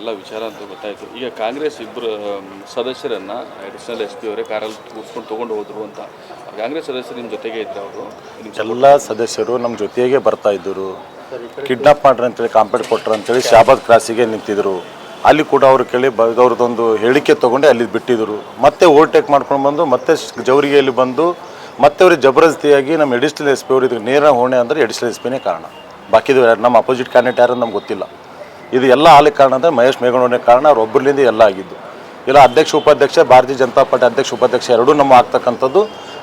ಎಲ್ಲ ವಿಚಾರ ಅಂತ ಗೊತ್ತಾಯಿತು. ಈಗ ಕಾಂಗ್ರೆಸ್ ಇಬ್ಬರು ಸದಸ್ಯರನ್ನು ಅಡಿಷನಲ್ ಎಸ್ ಪಿ ಅವರೇ ಕಾರಲ್ಲಿ ಕೂರಿಸ್ಕೊಂಡು ತೊಗೊಂಡು ಹೋದರು ಅಂತ. ಕಾಂಗ್ರೆಸ್ ಸದಸ್ಯರು ನಿಮ್ಮ ಜೊತೆಗೆ ಇದ್ದರು ಅವರು? ಎಲ್ಲ ಸದಸ್ಯರು ನಮ್ಮ ಜೊತೆಗೆ ಬರ್ತಾ ಇದ್ದರು. ಕಿಡ್ನಾಪ್ ಮಾಡ್ರಿ ಅಂತೇಳಿ ಕಾಂಪೇಟ್ ಕೊಟ್ರು ಅಂತೇಳಿ ಶಾಬಾದ್ ಕ್ರಾಸಿಗೆ ನಿಂತಿದ್ರು. ಅಲ್ಲಿ ಕೂಡ ಅವರು ಕೇಳಿ ಬ ಅವ್ರದ್ದೊಂದು ಹೇಳಿಕೆ ತೊಗೊಂಡು ಅಲ್ಲಿ ಬಿಟ್ಟಿದ್ರು. ಮತ್ತೆ ಓವರ್ಟೇಕ್ ಮಾಡ್ಕೊಂಡು ಬಂದು ಮತ್ತೆ ಸ್- ಜವರಿಗೆಯಲ್ಲಿ ಬಂದು ಮತ್ತೆ ಅವ್ರಿಗೆ ಜಬರ್ದಸ್ತಿಯಾಗಿ ನಮ್ಮ ಎಡಿಷನಲ್ ಎಸ್ ಪಿ ಅವರು ಇದಕ್ಕೆ ನೇರ ಹೊಣೆ ಅಂದರೆ ಎಡಿಷನಲ್ ಎಸ್ ಪಿನೇ ಕಾರಣ. ಬಾಕಿದು ಯಾರು ನಮ್ಮ ಅಪೋಸಿಟ್ ಕ್ಯಾಂಡಿಡೇಟ್ ಯಾರು ನಮ್ಗೆ ಗೊತ್ತಿಲ್ಲ. ಇದು ಎಲ್ಲ ಆಗಲಿಕ್ಕೆ ಕಾರಣ ಅಂದರೆ ಮಹೇಶ್ ಮೇಘಣ್ಣನೇ ಕಾರಣ ಅವ್ರು ಒಬ್ಬರಿಂದ ಎಲ್ಲ ಆಗಿದ್ದು. ಇಲ್ಲ ಅಧ್ಯಕ್ಷ ಉಪಾಧ್ಯಕ್ಷ ಭಾರತೀಯ ಜನತಾ ಪಾರ್ಟಿ ಅಧ್ಯಕ್ಷ ಉಪಾಧ್ಯಕ್ಷ ಎರಡೂ ನಮ್ಮ ಆಗ್ತಕ್ಕಂಥದ್ದು.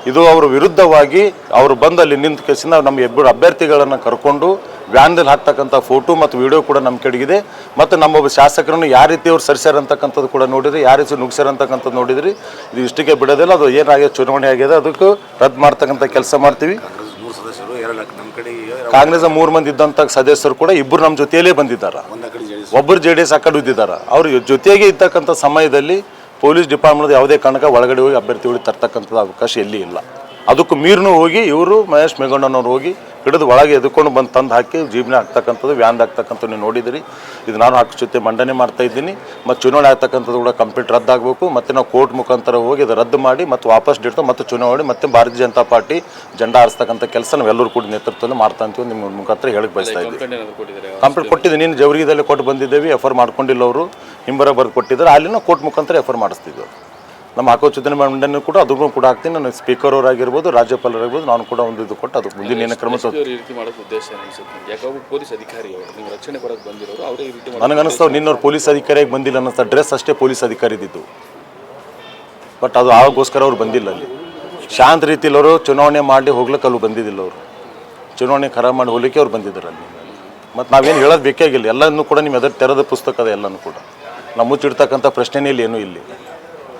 ಇದು ಅವ್ರ ವಿರುದ್ಧವಾಗಿ ಅವರು ಬಂದು ಅಲ್ಲಿ ನಿಂತ ಕೇಸಿಂದ ನಮ್ಮ ಇಬ್ಬರು ಅಭ್ಯರ್ಥಿಗಳನ್ನು ಕರ್ಕೊಂಡು ವ್ಯಾನ್ದಲ್ಲಿ ಹಾಕ್ತಕ್ಕಂಥ ಫೋಟೋ ಮತ್ತು ವಿಡಿಯೋ ಕೂಡ ನಮ್ಮ ಕಡೆಗಿದೆ. ಮತ್ತು ನಮ್ಮೊಬ್ಬ ಶಾಸಕರನ್ನು ಯಾವ ರೀತಿ ಅವ್ರು ಸರಿಸ್ಯಾರಂತಕ್ಕಂಥದ್ದು ಕೂಡ ನೋಡಿದ್ರಿ ಯಾವ ರೀತಿ ನುಗ್ಸ್ಯಾರ ಅಂತಕ್ಕಂಥದ್ದು ನೋಡಿದ್ರಿ ಇದು ಇಷ್ಟಕ್ಕೆ ಬಿಡೋದಿಲ್ಲ ಅದು ಏನಾಗಿದೆ ಚುನಾವಣೆ ಆಗಿದೆ ಅದಕ್ಕೆ ರದ್ದು ಮಾಡ್ತಕ್ಕಂಥ ಕೆಲಸ ಮಾಡ್ತೀವಿ. ಕಾಂಗ್ರೆಸ್ ಮೂರು ಮಂದಿ ಇದ್ದಂಥ ಸದಸ್ಯರು ಕೂಡ ಇಬ್ಬರು ನಮ್ಮ ಜೊತೆಯಲ್ಲೇ ಬಂದಿದ್ದಾರೆ. ಒಬ್ಬರು ಜೆ ಡಿ ಎಸ್ ಆ ಅವ್ರ ಜೊತೆಗೆ ಇದ್ದಕ್ಕಂಥ ಸಮಯದಲ್ಲಿ ಪೊಲೀಸ್ ಡಿಪಾರ್ಟ್ಮೆಂಟ್ ಯಾವುದೇ ಕಾರಣಕ್ಕೆ ಒಳಗಡೆ ಹೋಗಿ ಅಭ್ಯರ್ಥಿಗಳಿಗೆ ತರ್ತಕ್ಕಂಥದ್ದು ಅವಕಾಶ ಎಲ್ಲಿ ಇಲ್ಲ. ಅದಕ್ಕೂ ಮೀರ್ನು ಹೋಗಿ ಇವರು ಮಹೇಶ್ ಮೇಘಣ್ಣನವ್ರು ಹೋಗಿ ಹಿಡಿದು ಒಳಗೆ ಎದ್ಕೊಂಡು ಬಂದು ತಂದು ಹಾಕಿ ಜೀವನ ಹಾಕ್ತಕ್ಕಂಥದ್ದು ವ್ಯಾನ್ ಆಗ್ತಕ್ಕಂಥದ್ದು ನೀವು ನೋಡಿದಿರಿ ಇದು ನಾನು ಹಾಕಿ ಜೊತೆ ಮಂಡನೆ ಮಾಡ್ತಾ ಇದ್ದೀನಿ. ಮತ್ತು ಚುನಾವಣೆ ಆಗ್ತಕ್ಕಂಥದ್ದು ಕೂಡ ಕಂಪ್ಲೀಟ್ ರದ್ದಾಗಬೇಕು. ಮತ್ತು ನಾವು ಕೋರ್ಟ್ ಮುಖಾಂತರ ಹೋಗಿ ಅದು ರದ್ದು ಮಾಡಿ ಮತ್ತು ವಾಪಸ್ ಇಡ್ತು ಮತ್ತು ಚುನಾವಣೆ ಮತ್ತು ಭಾರತೀಯ ಜನತಾ ಪಾರ್ಟಿ ಜಂಡ ಹಾರಿಸ್ತಕ್ಕಂಥ ಕೆಲಸ ನಾವೆಲ್ಲರೂ ಕೂಡ ನೇತೃತ್ವದಲ್ಲಿ ಮಾಡ್ತಾ ಅಂತೀವಿ ನಿಮ್ಮ ಮುಖಾಂತರ ಹೇಳಕ್ಕೆ ಬಯಸ್ತಾ ಇದ್ದೀವಿ. ಕಂಪ್ಲೇಂಟ್ ಕೊಟ್ಟಿದ್ದೀನಿ. ನೀನು ಜವರಿಗದಲ್ಲಿ ಕೊಟ್ಟು ಬಂದಿದ್ದೇವೆ ಎಫರ್ ಮಾಡ್ಕೊಂಡಿಲ್ಲ ಅವರು. ಹಿಂಬರ ಬರೆದು ಕೊಟ್ಟಿದ್ದಾರೆ. ಅಲ್ಲಿನೂ ಕೋರ್ಟ್ ಮುಖಾಂತರ ಎಫರ್ ಆರ್ ಮಾಡಿಸ್ತಿದ್ವಿ ನಮ್ಮ ಹಾಕೋ ಚುನಾವಣೆ ಮಂಡನೆ ಕೂಡ ಅದಕ್ಕೂ ಕೂಡ ಹಾಕ್ತೀನಿ. ನಾನು ಸ್ಪೀಕರ್ ಅವರಾಗಿರ್ಬೋದು ರಾಜ್ಯಪಾಲರಾಗಿರ್ಬೋದು ನಾನು ಕೂಡ ಒಂದು ಇದು ಕೊಟ್ಟು ಅದಕ್ಕೆ ಮುಂದಿನ ಏನು ಕ್ರಮ ನನಗೆ ಅನಿಸ್ತಾವ ನಿನ್ನವ್ರು ಪೊಲೀಸ್ ಅಧಿಕಾರಿಯಾಗಿ ಬಂದಿಲ್ಲ ಅನ್ನಿಸ್ತಾ ಡ್ರೆಸ್ ಅಷ್ಟೇ ಪೊಲೀಸ್ ಅಧಿಕಾರಿ ಇದ್ದಿದ್ದು ಬಟ್ ಅದು ಆಗೋಸ್ಕರ ಅವ್ರು ಬಂದಿಲ್ಲ ಅಲ್ಲಿ. ಶಾಂತ ರೀತಿಯಲ್ಲಿ ಅವರು ಚುನಾವಣೆ ಮಾಡಿ ಹೋಗ್ಲಿಕ್ಕೆ ಅಲ್ಲಿ ಬಂದಿದ್ದಿಲ್ಲ ಅವರು. ಚುನಾವಣೆ ಖರಾಬ್ ಮಾಡಿ ಹೋಗ್ಲಿಕ್ಕೆ ಅವ್ರು ಬಂದಿದ್ದಾರೆ ಅಲ್ಲಿ. ಮತ್ತು ನಾವೇನು ಹೇಳೋದು ಬೇಕಾಗಿಲ್ಲ. ಎಲ್ಲನೂ ಕೂಡ ನಿಮ್ಮ ಎದುರು ತೆರೆದ ಪುಸ್ತಕ ಅದ ಎಲ್ಲನೂ ಕೂಡ. ನಾವು ಮುಚ್ಚಿಡ್ತಕ್ಕಂಥ ಪ್ರಶ್ನೆನೇ ಇಲ್ಲಿ ಏನೂ ಇಲ್ಲಿ.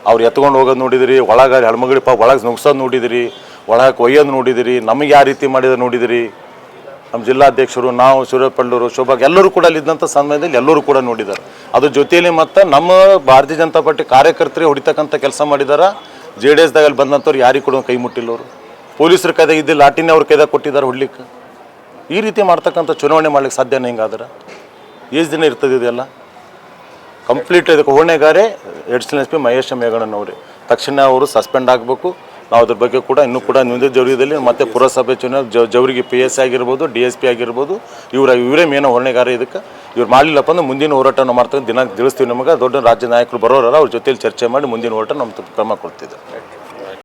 ಅವ್ರು ಎತ್ಕೊಂಡು ಹೋಗೋದು ನೋಡಿದಿರಿ, ಒಳಗೆ ಹೆಣ್ಮಗಳು ಪಾಪ ಒಳಗೆ ನುಗ್ಸೋದು ನೋಡಿದಿರಿ, ಒಳಗೆ ಒಯ್ಯೋದು ನೋಡಿದಿರಿ, ನಮಗೆ ಯಾವ ರೀತಿ ಮಾಡಿದ ನೋಡಿದಿರಿ. ನಮ್ಮ ಜಿಲ್ಲಾಧ್ಯಕ್ಷರು, ನಾವು ಸೂರ್ಯಪಳ್ಳೂರು ಶೋಭಾಗ್ ಎಲ್ಲರೂ ಕೂಡ ಅಲ್ಲಿದ್ದಂಥ ಸಮಯದಲ್ಲಿ ಎಲ್ಲರೂ ಕೂಡ ನೋಡಿದ್ದಾರೆ ಅದ್ರ ಜೊತೆಯಲ್ಲಿ ಮತ್ತು ನಮ್ಮ ಭಾರತೀಯ ಜನತಾ ಪಾರ್ಟಿ ಕಾರ್ಯಕರ್ತರಿಗೆ ಹೊಡಿತಕ್ಕಂಥ ಕೆಲಸ ಮಾಡಿದಾರ. ಜೆ ಡಿ ಎಸ್ದಾಗ ಅಲ್ಲಿ ಬಂದಂಥವ್ರು ಯಾರಿಗೆ ಕೂಡ ಕೈ ಮುಟ್ಟಿಲ್ಲವರು. ಪೊಲೀಸರ ಕೈದಾಗ ಇದ್ದ ಲಾಟಿನೇ ಅವ್ರ ಕೈದಾಗ ಕೊಟ್ಟಿದ್ದಾರೆ ಹೊಡ್ಲಿಕ್ಕೆ. ಈ ರೀತಿ ಮಾಡ್ತಕ್ಕಂಥ ಚುನಾವಣೆ ಮಾಡ್ಲಿಕ್ಕೆ ಸಾಧ್ಯನೇ ಹಿಂಗಾದ್ರೆ ಎಷ್ಟು ದಿನ ಇರ್ತದೆ ಇದೆಲ್ಲ. ಕಂಪ್ಲೀಟ್ ಇದಕ್ಕೆ ಹೊಣೆಗಾರೆ ಎಡಿಷನಲ್ ಎಸ್ ಪಿ ಮಹೇಶ್ ಮೇಘಣ್ಣನವರೇ ತಕ್ಷಣ ಅವರು ಸಸ್ಪೆಂಡ್ ಆಗಬೇಕು. ನಾವು ಅದ್ರ ಬಗ್ಗೆ ಕೂಡ ಇನ್ನೂ ಕೂಡ ಮುಂದಿನ ಜವರಿದಲ್ಲಿ ಮತ್ತೆ ಪುರಸಭೆ ಚುನಾವಣೆ ಜವರಿಗೆ ಪಿ ಎಸ್ ಆಗಿರ್ಬೋದು ಡಿ ಎಸ್ ಪಿ ಆಗಿರ್ಬೋದು, ಇವರ, ಇವರೇ ಮೇನ ಹೊಣೆಗಾರ ಇದಕ್ಕೆ. ಇವ್ರು ಮಾಡಲಿಲ್ಲಪ್ಪ ಅಂದ್ರೆ ಮುಂದಿನ ಹೋರಾಟವನ್ನು ಮಾಡ್ತಾರೆ ದಿನ ತಿಳಿಸ್ತೀವಿ ನಮಗೆ. ದೊಡ್ಡ ರಾಜ್ಯ ನಾಯಕರು ಬರೋರಲ್ಲ, ಅವ್ರ ಜೊತೆಲಿ ಚರ್ಚೆ ಮಾಡಿ ಮುಂದಿನ ಹೋರಾಟ ನಮ್ಮ ಕ್ರಮ ಕೊಡ್ತಿದ್ದೆ